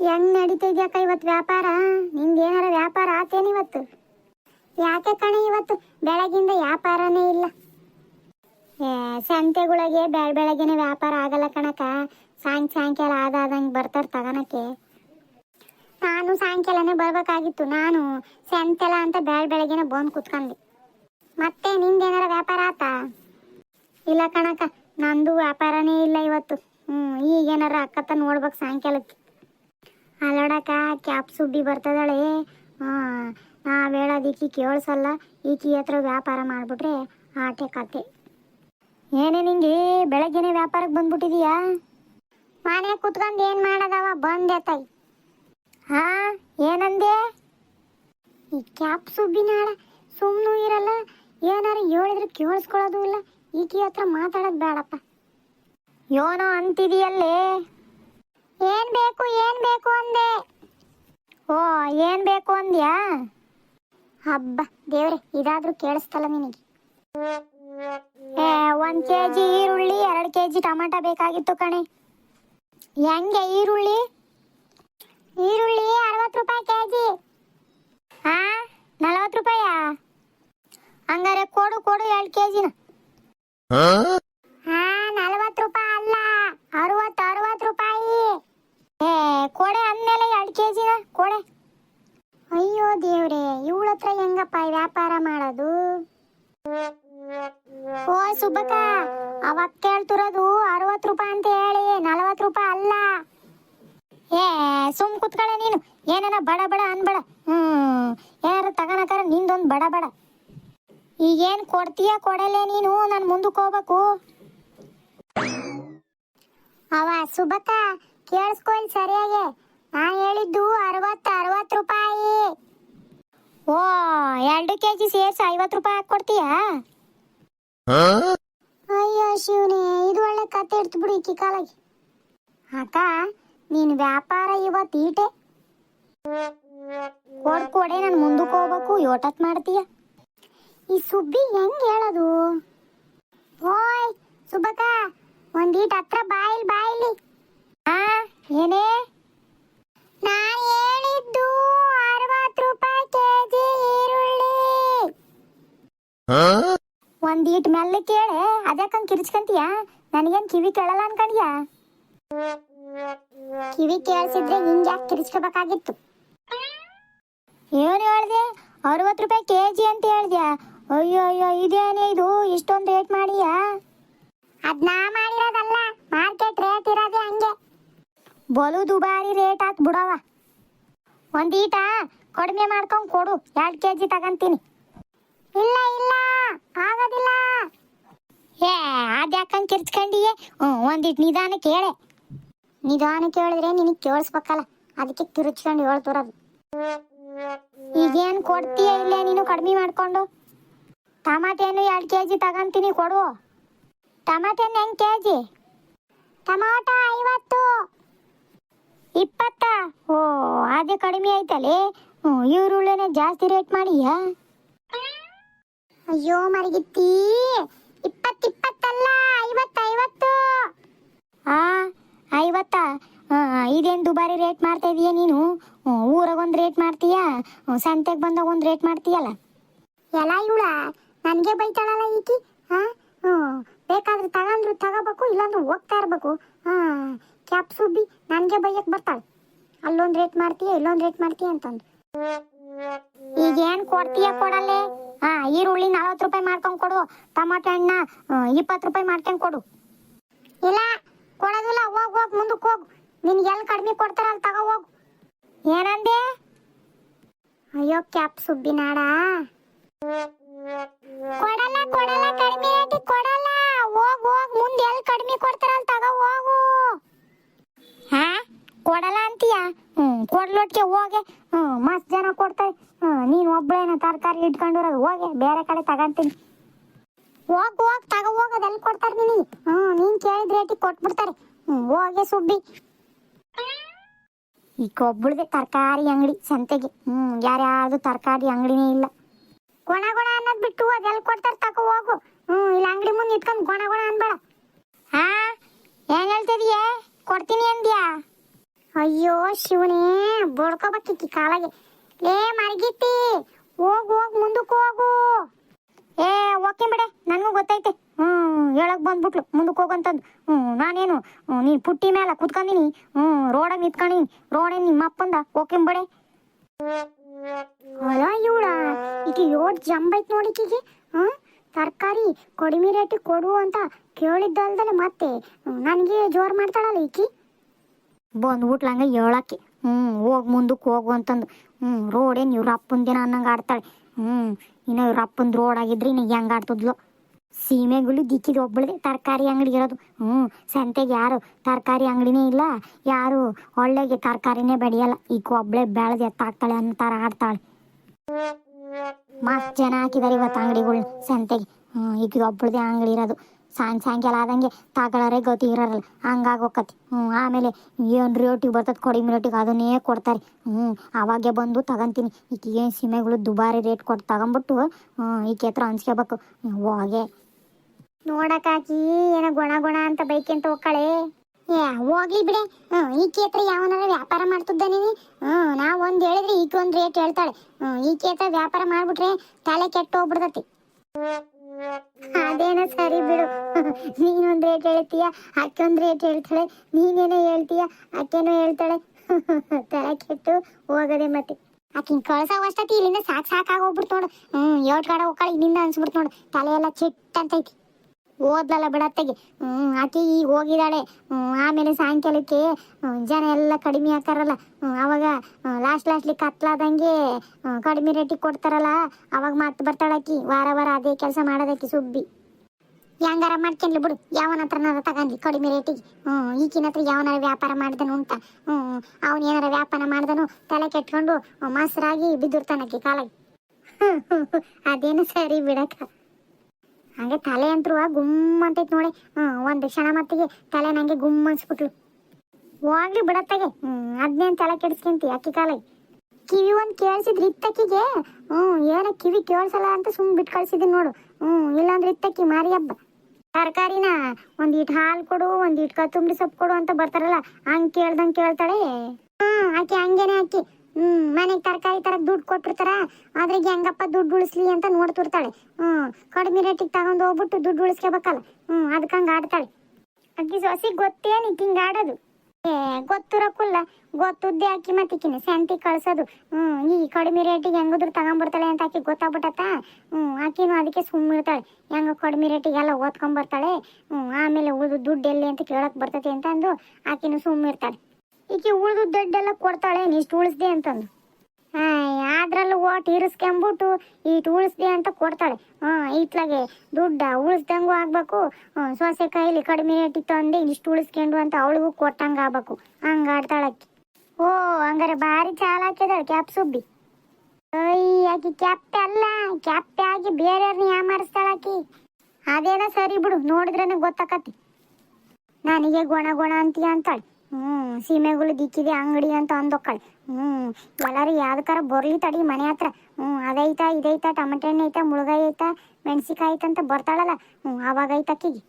ಹೆಂಗ್ ನಡೀತಿದ್ಯಾಕ ಇವತ್ತು ವ್ಯಾಪಾರ? ನಿಂದ ಏನಾರ ವ್ಯಾಪಾರ ಆತೇನು ಇವತ್ತು? ಯಾಕೆ ಕಣೆ ಇವತ್ತು? ಬೆಳಗಿಂದ ವ್ಯಾಪಾರನೇ ಇಲ್ಲ. ಸಂತೆಗಳಿಗೆ ಬೆಳ ಬೆಳಗಿನ ವ್ಯಾಪಾರ ಆಗಲ್ಲ ಕಣಕ ಸಾಯಂಕ ಸಾಯಂಕಾಲ ಆದಂಗೆ ಬರ್ತಾರೆ ತಗೋಣಕ್ಕೆ ನಾನು ಸಾಯಂಕಾಲನೇ ಬರ್ಬೇಕಾಗಿತ್ತು. ನಾನು ಸಂತೆಲ ಅಂತ ಬೆಳ ಬೆಳಗಿನ ಬಂದು ಕುತ್ಕೊಂಡೆ. ಮತ್ತೆ ನಿಂದೇನಾರ ವ್ಯಾಪಾರ ಆತ? ಇಲ್ಲ ಕಣಕ ನಂದು ವ್ಯಾಪಾರನೇ ಇಲ್ಲ ಇವತ್ತು. ಹ್ಞೂ ಈಗೇನಾರ ಅಕ್ಕತ್ತ ನೋಡ್ಬೇಕು ಸಾಯಂಕಾಲಕ್ಕೆ. ಅಲ್ಲಡಕ ಕ್ಯಾಪ್ ಸುಬ್ಬಿ ಬರ್ತದಳೆ. ಹಾಂ, ನಾವು ಹೇಳೋದಿಕ್ಕಿ ಕೇಳಿಸಲ್ಲ. ಈಕಿ ಹತ್ರ ವ್ಯಾಪಾರ ಮಾಡಿಬಿಟ್ರೆ ಆಟೆ ಕತೆ. ಏನೇ ನಿಂಗೆ, ಬೆಳಗ್ಗೆನೆ ವ್ಯಾಪಾರಕ್ಕೆ ಬಂದ್ಬಿಟ್ಟಿದೀಯಾ? ಮನೆ ಕುತ್ಕೊಂಡು ಏನು ಮಾಡೋದವ? ಬಂದೆ ತಾಯಿ. ಹಾ, ಏನಂದೆ? ಈ ಕ್ಯಾಪ್ ಸುಬ್ಬಿನಾಳ ಸುಮ್ಮನು ಇರಲ್ಲ. ಏನಾರು ಹೇಳಿದ್ರೆ ಕೇಳಿಸ್ಕೊಳ್ಳೋದು ಇಲ್ಲ. ಈಕಿ ಹತ್ರ ಮಾತಾಡೋದು ಬೇಡಪ್ಪ. ಯೋನೋ ಅಂತಿದೀಯಲ್ಲೇ. ಏನ್ ಬೇಕು ಏನ್ ಬೇಕು ಅಂದೆ. ಓ, ಏನ್ ಬೇಕು ಅಂದ್ಯಾ? ಹಬ್ಬ, ದೇವ್ರೆ, ಇದಾದ್ರೂ ಕೇಳಿಸ್ತಲ್ಲ ನಿನಗೆ. ಏ, ಒಂದ್ ಕೆಜಿ ಈರುಳ್ಳಿ, ಎರಡು ಕೆಜಿ ಟಮಾಟ ಬೇಕಾಗಿತ್ತು ಕಣೆ. ಹೆಂಗೆ ಈರುಳ್ಳಿ? ಈರುಳ್ಳಿ ಅರವತ್ತು ರೂಪಾಯಿ ಕೆಜಿ. ಹಾ ನಲವತ್ತು ರೂಪಾಯಾ? ಹಂಗಾರೆ ಕೊಡು ಕೊಡು, ಎರಡು ಕೆಜಿನ ಹಾ ನಲವತ್ತು ರೂಪಾಯಿ ಅಲ್ಲ ಅರವತ್ತು ಅರವತ್ತು ರೂಪಾಯಿ ಏ ಕೊಡೆ ಅಂದ್ಮೇಲೆ ಎರಡು ಕೆ ಜಿನ ಕೊಡೆ ಅಯ್ಯೋ ದೇವ್ರೆ ಇವಳ ಹತ್ರ ಹೆಂಗಪ್ಪ ವ್ಯಾಪಾರ ಮಾಡೋದು? ಓ, ಸುಬ್ಬಕ್ಕ ಅವಾಗ ಕೇಳ್ತಿರೋದು ಅರವತ್ ರೂಪಾಯಿ ಅಂತ ಹೇಳಿ, ನಲವತ್ ರೂಪಾಯಿ ಅಲ್ಲ. ಏ, ಸುಮ್ ಕುತ್ಕೊಳ್ಳೆ ನೀನು. ಏನೇನ ಬಡ ಬಡ ಅನ್ಬಡ. ಹ್ಮ್ ಏನಾರ ತಗೋಣಕಾರ ನಿಂದೊಂದು ಬಡ ಬಡ. ಈಗೇನ್ ಕೊಡ್ತೀಯ ಕೊಡಲೆ ನೀನು? ನಾನು ಮುಂದಕ್ಕೆ ಹೋಗ್ಬೇಕು. ಅವ ಸುಬಕ್ಕ ಕೇಳಿಸ್ಕೊಳ್ಳಿ ಸರಿಯಾಗಿ. ನಾ ಹೇಳಿದ್ದು ಅರವತ್ತು ಅರವತ್ತು ರೂಪಾಯಿ. ಓ, ಎರಡು ಕೆ ಜಿ ಸೇರಿಸಿ, ಐವತ್ತು ರೂಪಾಯಿ ಹಾಕಿ ಕೊಡ್ತೀಯಾ ಅಯ್ಯೋ ಶಿವನೇ, ಇದು ಒಳ್ಳೆ ಕತೆ ಇಡ್ತು ಬಿಡು ಈ ಕಾಲಾಗಿ. ಅಕ್ಕ, ನೀನು ವ್ಯಾಪಾರ ಇವತ್ತು ಈಟೆ. ಕೊಡ್ ಕೊಡೆ, ನಾನು ಮುಂದಕ್ಕೆ ಹೋಗ್ಬೇಕು, ಯೋಟತ್ ಮಾಡ್ತೀಯ. ಈ ಸುಬ್ಬಿ ಹೆಂಗ್ ಹೇಳೋದು? ಓಯ್, ಸುಬ್ಬಕ್ಕ ಒಂದೀಟ್ ಹತ್ರ ಬಾಯಿಲ್, ಬಾಯಿಲಿ. ಆ, ಏನೇ? ನಾನು ಒಂದೀಟ್ ಮೆಲ್ಲ ಕೇಳೆ ಅದಕ್ಕಂಗ್ ಕಿರ್ಚ್ಕಂತೀಯ? ನನಗೇನ್ ಕಿವಿ ಕೇಳಲ್ಲ ಅನ್ಕಂಡ್ಯಾ? ಕಿವಿ ಕೇಳಿಸಿದ್ರೆ ನಿಂಗೆ ಯಾಕೆ ಕಿರ್ಚ್ಕೋಬೇಕಾಗಿತ್ತು? ಏನು ಹೇಳ್ದೆ? ಅರವತ್ತು ರೂಪಾಯಿ ಕೆಜಿ ಅಂತ ಹೇಳ್ದ್ಯಾ? ಅಯ್ಯೋ ಅಯ್ಯೋ, ಇದೇನೇ ಇದು? ಇಷ್ಟೊಂದು ರೇಟ್ ಮಾಡಿಯ? ಅದ್ ನಾ ಮಾಡಿರೋದಲ್ಲ, ಮಾರ್ಕೆಟ್ ರೇಟ್ ಇರೋದೇ ಹಂಗೆ. ಬಲು ದುಬಾರಿ ರೇಟ್ ಆತ್ ಬಿಡವ ಒಂದೀಟ ಕಡಿಮೆ ಮಾಡ್ಕೊಂಡ್ ಕೊಡು, ಎರಡು ಕೆಜಿ ತಗಂತೀನಿ. ಇಲ್ಲ ಇಲ್ಲ. ಆಗೋದಿಲ್ಲ. ಏ ಅದ್ಯಾಕಂಗ್ ಕಿರ್ಚ್ಕೊಂಡಿಯೇ? ಹ್ಞೂ ಒಂದಿಟ್ಟು ನಿಧಾನ ಕೇಳೆ. ನಿಧಾನ ಕೇಳಿದ್ರೆ ನಿನಗೆ ಕೇಳಿಸ್ಬೇಕಲ್ಲ. ಅದಕ್ಕೆ ತಿರುಚ್ಕೊಂಡು ಹೇಳ್ತೋರದು ಈಗೇನು ಕೊಡ್ತೀಯ ಇಲ್ಲ ನೀನು ಕಡಿಮೆ ಮಾಡ್ಕೊಂಡು? ಹಣ್ಣು ಎರಡು ಕೆ ಜಿ ತಗೊಂತೀನಿ ಕೊಡು. ಟಮಾಟೆ ಹಣ್ಣು ಹೆಂಗೆ ಕೆ ಜಿ ಟಮಾಟ ಐವತ್ತು. ಇಪ್ಪತ್ತ? ಓ, ಅದೇ ಕಡಿಮೆ ಆಯ್ತಲ್ಲೇ ಈರುಳ್ಳಿನೇ ಜಾಸ್ತಿ ರೇಟ್ ಮಾಡಿಯಾ? ಅಯ್ಯೋ ಮರಗಿತ್ತಿ. ಇಪ್ಪತ್ತು ಇಪ್ಪತ್ತಲ್ಲ ಐವತ್ತು ಐವತ್ತು. ಆ ಐವತ್ತಾ ಇದೇನು ದುಬಾರಿ ರೇಟ್ ಮಾಡ್ತಾ ಇದೀಯ ನೀನು? ಊರಾಗೊಂದು ರೇಟ್ ಮಾಡ್ತೀಯಾ ಸಂತೆಗೆ ಬಂದಾಗ ಒಂದು ರೇಟ್ ಮಾಡ್ತೀಯಲ್ಲ ಎಲ್ಲ ಇವಳ, ನನಗೆ ಬೈತಾಳಲ್ಲ ಈಕಿ? ಹಾ ಬೇಕಾದ್ರೆ ತಗೊಂಡ್ರು ತಗೋಬೇಕು, ಇಲ್ಲಾಂದ್ರೆ ಹೋಗ್ತಾ ಇರಬೇಕು. ಹಾಂ ಕ್ಯಾಪ್ ಸುಬ್ಬಿ ನನಗೆ ಬೈಯಕ್ಕೆ ಬರ್ತಾಳೆ. ಅಲ್ಲೊಂದು ರೇಟ್ ಮಾಡ್ತೀಯ ಇಲ್ಲೊಂದು ರೇಟ್ ಮಾಡ್ತೀಯ ಅಂತಂದು. ಈಗ ಏನು ಕೊಡ್ತೀಯ ಕೊಡಲ್ಲೇ? ಹಾ, ಈರುಳ್ಳಿ ನಲ್ವತ್ತು ರೂಪಾಯಿ ಮಾಡ್ಕೊಂಡು ಕೊಡು, ಟಮಾಟೆ ಹಣ್ಣ ಇಪ್ಪತ್ತು ರೂಪಾಯಿ ಮಾಡ್ಕೊಂಡು ಕೊಡು. ಇಲ್ಲ, ಕೊಡೋದಿಲ್ಲ, ಹೋಗ್ ಹೋಗ್ ಮುಂದಕ್ಕೆ ಹೋಗು. ನಿನ್ಗೆ ಎಲ್ಲಿ ಕಡಿಮೆ ಕೊಡ್ತಾರ ಅಲ್ಲಿ ತಗೋ ಹೋಗು. ಏನಂದೆ? ಅಯ್ಯೋ, ಕ್ಯಾಪ್ ಸುಬ್ಬಿನಾಡ ಕೊಡಲ್ಲ ಕೊಡಲ್ಲ, ಕಡಿಮೆ ರೇಟಿ ಕೊಡಲ್ಲ. ಹೋಗ್ ಹೋಗ್, ಮುಂದೆ ಎಲ್ಲಿ ಕಡಿಮೆ ಕೊಡ್ತಾರ ಅಲ್ಲಿ ತಗೋ ಹೋಗು. ಹಾ, ಕೊಡಲ್ಲ ಅಂತೀಯ? ಹ್ಞೂ ಕೊಡ್ಲೊಟ್ಟಿಗೆ ಹೋಗೆ ಹ್ಞೂ ಮಸ್ತ್ ಜನ ಕೊಡ್ತಾರೆ. ಹ್ಞೂ ನೀನು ಒಬ್ಬಳೇನ ತರಕಾರಿ ಇಟ್ಕೊಂಡಿರೋದು, ಹೋಗೆ, ಬೇರೆ ಕಡೆ ತಗೊಂತೀನಿ. ಹೋಗ್ ಹೋಗ್, ತಗೋ ಹೋಗೋದು ಎಲ್ಲಿ ಕೊಡ್ತಾರೆ ನಿನಗೆ? ಹ್ಞೂ ನೀನು ಕೇಳಿದ ರೇಟಿಗೆ ಕೊಟ್ಬಿಡ್ತಾರೆ. ಹ್ಞೂ ಹೋಗೆ ಸುಬ್ಬಿ. ಈ ಕೊಬ್ಬಳದೆ ತರಕಾರಿ ಅಂಗಡಿ, ಸಂತೆಗೆ. ಹ್ಞೂ ಯಾರ್ಯಾರ್ದು ತರಕಾರಿ ಅಂಗಡಿನೇ ಇಲ್ಲ. ಗುಣ ಗುಣ ಅನ್ನೋದು ಬಿಟ್ಟು ಅದೆಲ್ಲಿ ಕೊಡ್ತಾರೆ ತಗೋ, ಹೋಗು. ಹ್ಞೂ ಇಲ್ಲ ಅಂಗಡಿ ಮುಂದೆ ಇಟ್ಕೊಂಡು ಗುಣ ಗುಣ ಅನ್ಬೇಡ. ಹಾ ಏನ್ ಹೇಳ್ತಿದೀಯ? ಕೊಡ್ತೀನಿ ಅಂದ್ಯಾ? ಅಯ್ಯೋ ಶಿವನೇ ಬಡ್ಕೋಬೇಕಿಕ್ಕಿ ಕಾಲಾಗೆ. ಏ ಮರಗಿತ್ತಿ, ಹೋಗ್ ಹೋಗ್, ಮುಂದಕ್ಕೆ ಹೋಗು. ಏ ಓಕೆ ಬಿಡೆ, ನನಗೂ ಗೊತ್ತೈತೆ. ಹ್ಞೂ, ಹೇಳಕ್ ಬಂದ್ಬಿಟ್ಲು, ಮುಂದಕ್ಕೆ ಹೋಗಂತಂದು ಹ್ಞೂ, ನಾನೇನು ನೀನು ಪುಟ್ಟಿ ಮೇಲೆ ಕುತ್ಕೊಂಡಿನಿ ಹ್ಞೂ ರೋಡಾಗ ನಿಂತ್ಕೊಂಡಿನಿ ರೋಡೇ ನಿಮ್ಮ ಅಪ್ಪಂದ ಓಕೆ ಬಿಡೆ. ಹೊಲ ಇವಳ ಈಗ ಯೋಡ್ ಜಂಬೈತ್ ನೋಡಿಕಿಗೆ ಹ್ಞೂ, ತರಕಾರಿ ಕಡಿಮೆ ರೇಟಿಗೆ ಕೊಡು ಅಂತ ಕೇಳಿದ್ದಲ್ದಲೆ ಮತ್ತೆ ನನಗೆ ಜೋರು ಮಾಡ್ತಾಳಲ್ಲ ಈಕಿ. ಬಂದ್ಬಿಟ್ಲ ಬಿಟ್ಲಂಗ ಹೇಳಕ್ಕೆ ಹ್ಞೂ ಹೋಗಿ ಮುಂದಕ್ಕೆ ಹೋಗು ಅಂತಂದು ಹ್ಞೂ ರೋಡೇನು ಇವ್ರ ಅಪ್ಪನ ದಿನ ಅನ್ನಂಗೆ ಆಡ್ತಾಳೆ ಹ್ಞೂ ಇನ್ನು ಇವ್ರ ರೋಡ್ ಆಗಿದ್ರೆ ಇನ್ನು ಹೆಂಗೆ ಆಡ್ತಿದ್ಲು. ಸೀಮೆಗಳು ದಿಕ್ಕಿದ ಒಬ್ಬಳದೆ ತರಕಾರಿ ಅಂಗಡಿ ಇರೋದು ಹ್ಞೂ ಸಂತೆಗೆ ಯಾರು ತರಕಾರಿ ಅಂಗಡಿನೇ ಇಲ್ಲ, ಯಾರು ಒಳ್ಳೆಗೆ ತರಕಾರಿನೇ ಬೆಳೆಯಲ್ಲ ಈಗ ಒಬ್ಳೆ ಬೆಳೆದು ಎತ್ತಾಕ್ತಾಳೆ ಥರ ಆಡ್ತಾಳೆ. ಮಸ್ತ್ ಜನ ಹಾಕಿದಾರೆ ಇವತ್ತು ಅಂಗಡಿಗಳು, ಸಂತೆಗೆ ಹ್ಞೂ ಈಗ ಒಬ್ಬಳದೇ ಅಂಗಡಿ ಇರೋದು. ಸಾಯಂ ಸಾಯಂಕಾಲ ಆದಂಗೆ ತಗೊಳ್ಳೋರೇ ಗತಿ ಇರಲ್ಲ ಹಂಗಾಗಿ ಹೋಗತಿ ಹ್ಞೂ ಆಮೇಲೆ ಏನು ರೇಟಿಗೆ ಬರ್ತದೆ ಕೊಡಿ ರೇಟಿಗೆ ಅದನ್ನೇ ಕೊಡ್ತಾರೆ. ಹ್ಞೂ ಅವಾಗೆ ಬಂದು ತಗೊಂತೀನಿ. ಈಗ ಏನು ಸೀಮೆಗಳು ದುಬಾರಿ ರೇಟ್ ಕೊಟ್ಟು ತಗೊಂಬಿಟ್ಟು ಈಕೆ ಹತ್ರ ಹಂಚ್ಕೋಬೇಕು. ಹೋಗೆ. ನೋಡಕ್ಕಾಕಿ ಏನೋ ಗುಣ ಗುಣ ಅಂತ ಬೈಕೆಂತ ಹೋಗ್ಕಳೆ ಏ ಹೋಗ್ಲಿ ಬಿಡೆ. ಹ್ಞೂ ಈಕೆ ಹತ್ರ ಯಾವನಾರ ವ್ಯಾಪಾರ ಮಾಡ್ತಿದ್ದಾನೆ ಹ್ಞೂ ನಾವು ಒಂದು ಹೇಳಿದ್ರೆ ಈಕೆ ಒಂದು ರೇಟ್ ಹೇಳ್ತಾಳೆ. ಹ್ಞೂ ಈಕೆ ಹತ್ರ ವ್ಯಾಪಾರ ಮಾಡಿಬಿಟ್ರೆ ತಲೆ ಕೆಟ್ಟು ಹೋಗ್ಬಿಡ್ತತಿ. ಅದೇನೋ ಸರಿ ಬಿಡು. ನೀನೊಂದ್ ರೇಟ್ ಹೇಳ್ತೀಯ ಅಕ್ಕಿ ಒಂದ್ ರೇಟ್ ಹೇಳ್ತಾಳೆ, ನೀನೇನೋ ಹೇಳ್ತೀಯ ಅಕ್ಕೇನೋ ಹೇಳ್ತಾಳೆ. ತಲೆ ಕೆಟ್ಟು ಹೋಗದೆ ಮತ್ತೆ. ಆಕಿನ್ ಕಳ್ಸೋ ಅಷ್ಟತಿ ಇಲ್ಲಿಂದ ಸಾಕ್ ಸಾಕಾಗಿ ಹೋಗ್ಬಿಡ್ತು ನೋಡು. ಹ್ಮ್, ಯೋಟ್ ಕಡೆ ಹೋಗ್ಕಾಳ ಇಲ್ಲಿಂದ ಅನ್ಸ್ಬಿಡ್ತು ನೋಡು. ತಲೆ ಎಲ್ಲ ಚಿಟ್ ಅಂತೈತಿ ಓದ್ಲಲ್ಲ ಬಿಡತ್ತೆಗೆ ಆಕಿ ಈಗ ಹೋಗಿದ್ದಾಳೆ. ಆಮೇಲೆ ಸಾಯಂಕಾಲಕ್ಕೆ ಜನ ಎಲ್ಲ ಕಡಿಮೆ ಹಾಕಾರಲ್ಲ. ಅವಾಗ ಲಾಸ್ಟ್ ಲಾಸ್ಟ್ಲಿ ಕತ್ಲಾದಂಗೆ ಕಡಿಮೆ ರೇಟಿಗೆ ಕೊಡ್ತಾರಲ್ಲ, ಅವಾಗ ಮತ್ತೆ ಬರ್ತಾಳಾಕಿ ವಾರ ವಾರ ಅದೇ ಕೆಲಸ ಮಾಡೋದಕ್ಕೆ ಸುಬ್ಬಿ. ಹೆಂಗಾರ ಮಾಡ್ಕೊಂಡ್ಲಿ ಬಿಡು. ಯಾವನ ಹತ್ರನಾರ ತಗೊಂಡ್ಲಿ ಕಡಿಮೆ ರೇಟಿಗೆ ಹ್ಞೂ ಈಗಿನ ಹತ್ರ ಯಾವನಾರ ವ್ಯಾಪಾರ ಮಾಡ್ದನು ಅಂತ. ಹ್ಞೂ ಅವನು ಏನಾರ ವ್ಯಾಪಾರ ಮಾಡ್ದನು, ತಲೆ ಕೆಟ್ಕೊಂಡು ಮೊಸರಾಗಿ ಬಿದ್ದಿರ್ತಾನಕ್ಕೆ ಕಾಲಾಗಿ. ಅದೇನು ಸರಿ ಬಿಡಕ್ಕ. ಹಂಗೆ ತಲೆ ಅಂತರೂ ಗುಮ್ಮ ಅಂತೈತೆ ನೋಡಿ. ಹ್ಞೂ, ಒಂದು ಕ್ಷಣ ಮತ್ತಿಗೆ ತಲೆ ನಂಗೆ ಗುಮ್ಮ ಅನ್ಸ್ಬಿಟ್ಲು. ಹೋಗ್ಲಿ ಬಿಡತ್ತಾಗೆ ಹ್ಞೂ ಅದನ್ನೇನು ತಲೆ ಕೆಡಿಸ್ಕೊಂತಿ ಅಕ್ಕಿ ಕಾಲಾಗಿ. ಕಿವಿ ಒಂದು ಕೇಳಿಸಿದ್ರೆ ಇತ್ತಕ್ಕಿಗೆ ಹ್ಞೂ, ಏನ ಕಿವಿ ಕೇಳಿಸಲ್ಲ ಅಂತ ಸುಮ್ಮನೆ ಬಿಟ್ಟು ಕಳ್ಸಿದ್ದೀನಿ ನೋಡು. ಹ್ಞೂ, ಇಲ್ಲಾಂದ್ರೆ ಇತ್ತಕ್ಕಿ ಮಾರಿ ಹಬ್ಬ. ತರಕಾರಿನ ಒಂದ್ ಇಟ್ ಹಾಲು ಕೊಡು ಒಂದ್ ಇಟ್ ಕೊತ್ತಂಬರಿ ಸೊಪ್ಪು ಕೊಡು ಅಂತ ಬರ್ತಾರಲ್ಲ, ಹಂಗ್ ಕೇಳ್ದಂಗೆ ಕೇಳ್ತಾಳೆ. ಹ್ಮ್ ಆಕೆ ಹಂಗೇನೆ ಆಕಿ. ಹ್ಮ್, ಮನೆಗೆ ತರಕಾರಿ ತರ ದುಡ್ಡು ಕೊಟ್ಟಿರ್ತಾರ ಆದ್ರೆ ಹೆಂಗಪ್ಪ ದುಡ್ಡು ಉಳಿಸ್ಲಿ ಅಂತ ನೋಡ್ತಿರ್ತಾಳೆ. ಹ್ಮ್, ಕಡಿಮೆ ರೇಟಿಗೆ ತಗೊಂಡು ಹೋಗ್ಬಿಟ್ಟು ದುಡ್ಡು ಉಳಿಸ್ಕೋಬೇಕಲ್ಲ. ಹ್ಮ್ ಅದಕ್ಕೆ ಹಂಗ ಆಡ್ತಾಳೆ. ಅಕ್ಕಿ ಸೊಸಿ ಗೊತ್ತೇನು ಹಿಂಗ ಆಡೋದು. ಏ, ಗೊತ್ತಿರಕ್ಕಲ್ಲ. ಗೊತ್ತುದ್ದೆ ಆಕಿ ಮತ್ತಿಕ್ಕಿನ ಶಾಂತಿ ಕಳ್ಸೋದು. ಹ್ಮ್, ಈ ಕಡಿಮೆ ರೇಟಿಗೆ ಹೆಂಗದ್ರು ತಗೊಂಡ್ಬರ್ತಾಳೆ ಅಂತ ಆಕಿ ಗೊತ್ತಾಗ್ಬಿಟ್ಟತ್ತ? ಹ್ಮ್ ಆಕಿನೂ ಅದಕ್ಕೆ ಸುಮ್ಮಿರ್ತಾಳೆ ಹೆಂಗ ಕಡಿಮೆ ರೇಟಿಗೆಲ್ಲ ಓದ್ಕೊಂಬರ್ತಾಳೆ ಹ್ಮ್, ಆಮೇಲೆ ಉಳಿದು ದುಡ್ಡು ಎಲ್ಲಿ ಅಂತ ಕೇಳಕ್ ಬರ್ತೈತಿ ಅಂತ ಅಂದು ಆಕಿನೂ ಸುಮ್ಮಿರ್ತಾಳೆ ಈಕಿ ಉಳಿದು ದುಡ್ಡೆಲ್ಲ ಕೊಡ್ತಾಳೆ ಇಷ್ಟು ಉಳಿಸ್ದೆ ಅಂತಂದು. ಅದ್ರಲ್ಲೂ ಓಟ್ ಇರಿಸ್ಕೊಂಬಿಟ್ಟು ಇಟ್ಟು ಉಳಿಸ್ದೆ ಅಂತ ಕೊಡ್ತಾಳೆ. ಹಾಂ ಇತ್ಲಾಗೆ ದುಡ್ಡ ಉಳಿಸ್ದಂಗೂ ಆಗ್ಬೇಕು. ಸೊಸೆ ಕೈಲಿ ಕಡಿಮೆ ರೇಟಿಗೆ ತಂದೆ ಇಷ್ಟು ಉಳಿಸ್ಕೊಂಡು ಅಂತ ಅವಳಿಗೂ ಕೊಟ್ಟಂಗ ಆಗ್ಬೇಕು. ಹಂಗ ಆಡ್ತಾಳಕ್ಕಿ ಓ, ಹಂಗಾರೆ ಭಾರಿ ಚಾಲ ಹಾಕಿದಾಳೆ ಕ್ಯಾಪ್ ಸುಬ್ಬಿ. ಅಯ್ಯಾಕಿ ಕ್ಯಾಪ್ ಅಲ್ಲ, ಕ್ಯಾಪ್ ಆಗಿ ಬೇರೆಯವ್ರನ್ನ ಯಾಮಾರಿಸ್ತಾಳಾಕಿ ಅದೇನೋ ಸರಿ ಬಿಡು, ನೋಡಿದ್ರೇನೆ ಗೊತ್ತಾಕತಿ ನನಗೆ ಗೊಣ ಗೊಣ ಅಂತೀಯ ಅಂತಾಳೆ. ಹ್ಮ್, ಸೀಮೆಗಳು ದಿಕ್ಕಿದೆ ಅಂಗಡಿ ಅಂತ ಅಂದೊಕ್ಕಳು. ಹ್ಮ್, ಎಲ್ಲಾರು ಯಾವ್ದಕ್ಕಾರ ಬರ್ಲಿ ತಡಿ ಮನೆ ಹತ್ರ. ಹ್ಮ್, ಅದೈತಾ, ಇದೈತಾ, ಟಮಟೆ ಹಣ್ಣು ಐತ, ಮುಳುಗಾಯಿ ಐತಾ ಮೆಣಸಿಕಾಯಿ ಐತ ಅಂತ ಬರ್ತಾಳಲ್ಲ. ಹ್ಮ್, ಅವಾಗ ಐತ ಅಕ್ಕಿಗೆ.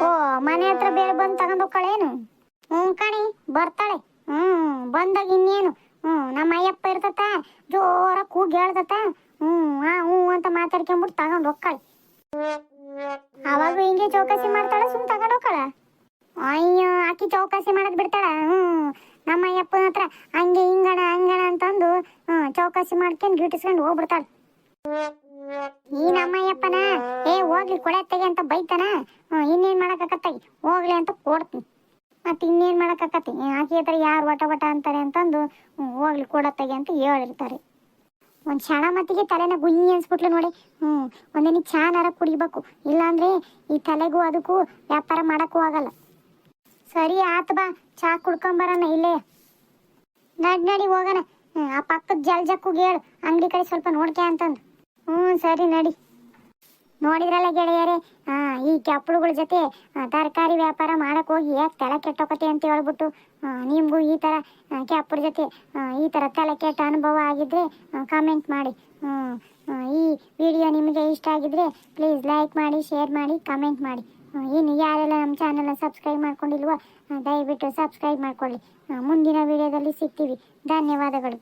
ಓ, ಮನೆ ಹತ್ರ ಬೇರೆ ಬಂದು ತಗೊಂಡ್ ಹ್ಮ್, ಕಣಿ, ಬರ್ತಾಳೆ. ಹ್ಮ್, ಬಂದಾಗ ಇನ್ನೇನು? ಹ್ಮ್, ನಮ್ಮ ಅಯ್ಯಪ್ಪ ಇರ್ತತ, ಜೋರ ಕೂಗಿ ಹೇಳ್ತತ. ಹ್ಮ್ ಹಾ ಹ್ಞೂ ಅಂತ ಮಾತಾಡ್ಕೊಂಬಿಟ್ಟು ತಗೊಂಡ್ ಹೋಗ್ಕಳೆ ಅವಾಗ ಹಿಂಗೆ ಚೌಕಾಸಿ ಮಾಡ್ತಾಳ ಸುಮ್ ತಗೊಂಡ್ ಅಯ್ಯೋ, ಆಕಿ ಚೌಕಾಸಿ ಮಾಡದ್ ಬಿಡ್ತಾಳ. ಹ್ಮ್. ನಮ್ಮ ಅಯ್ಯಪ್ಪನ ಹತ್ರ ಹಂಗೆ ಹಿಂಗಣ, ಹಂಗಣ ಅಂತಂದು, ಹ್ಮ್, ಚೌಕಾಸಿ ಮಾಡ್ಕೊಂಡ್ ಗಿಟ್ಟಿಸ್ಕೊಂಡು ಹೋಗ್ಬಿಡ್ತಾಳ. ಈ ನಮ್ಮ ಅಯ್ಯಪ್ಪನ, ಏ, ಹೋಗ್ಲಿ ಕೊಳೆ ತೆಗೆ ಅಂತ ಬೈತಾನ. ಇನ್ನೇನ್ ಮಾಡಕ್ಕಾಗತ್ತಾಗಿ ಹೋಗ್ಲಿ ಅಂತ ಕೊಡ್ತೀನಿ. ಮತ್ತೆ ಇನ್ನೇನ್ ಮಾಡಕ್ಕಾಕತಿ ಆಕಿ ಹತ್ರ ಯಾರು ವಟ ವಟ ಅಂತಾರೆ ಅಂತಂದು ಹೋಗ್ಲಿ ಕೊಡತ್ತಗೆ ಅಂತ ಹೇಳಿರ್ತಾರೆ. ಒಂದ್ ಕ್ಷಣ ಮತ್ತಿಗೆ ತಲೆನ ಗುಯ್ಯಿ ಅನ್ಸ್ಬಿಟ್ಲು ನೋಡಿ. ಹ್ಮ್ ಒಂದಿನ ಚಾನಾರ ಕುಡಿಬೇಕು. ಇಲ್ಲಾಂದ್ರೆ ಈ ತಲೆಗೂ ಅದಕ್ಕೂ ವ್ಯಾಪಾರ ಮಾಡಕ್ಕೂ ಆಗಲ್ಲ. ಸರಿ, ಆತ್ ಬಾ. ಚಾ ಕುಡ್ಕೊಂಬರಣ ಇಲ್ಲೇ. ನಡ್, ನಡಿ, ಹೋಗೋಣ. ಆ ಪಕ್ಕದ ಜಲ್ಜಕ್ಕೂ ಹೇಳು. ಅಂಗಡಿ ಕಡೆ ಸ್ವಲ್ಪ ನೋಡ್ಕೆ ಅಂತಂದು. ಹ್ಞೂ ಸರಿ, ನಡಿ. ನೋಡಿದ್ರಲ್ಲ ಗೆಳೆಯರೇ. ಈ ಕೆಪ್ಪಳುಗಳ ಜೊತೆ ತರಕಾರಿ ವ್ಯಾಪಾರ ಮಾಡಕ್ ಹೋಗಿ ಯಾಕೆ ತಲೆ ಕೆಟ್ಟೋಕತೆ ಅಂತ ಹೇಳ್ಬಿಟ್ಟು ನಿಮಗೂ ಈ ಥರ ಕೆಪ್ಪರ ಜೊತೆ ಈ ಥರ ತಲೆ ಕೆಟ್ಟ ಅನುಭವ ಆಗಿದ್ರೆ ಕಮೆಂಟ್ ಮಾಡಿ. ಈ ವಿಡಿಯೋ ನಿಮಗೆ ಇಷ್ಟ ಆಗಿದ್ರೆ ಪ್ಲೀಸ್ ಲೈಕ್ ಮಾಡಿ ಶೇರ್ ಮಾಡಿ ಕಮೆಂಟ್ ಮಾಡಿ. ಇನ್ನು ಯಾರೆಲ್ಲ ನಮ್ಮ ಚಾನಲ್ನ ಸಬ್ಸ್ಕ್ರೈಬ್ ಮಾಡ್ಕೊಂಡಿಲ್ವೋ ದಯವಿಟ್ಟು ಸಬ್ಸ್ಕ್ರೈಬ್ ಮಾಡ್ಕೊಳ್ಳಿ. ಮುಂದಿನ ವಿಡಿಯೋದಲ್ಲಿ ಸಿಗ್ತೀವಿ. ಧನ್ಯವಾದಗಳು.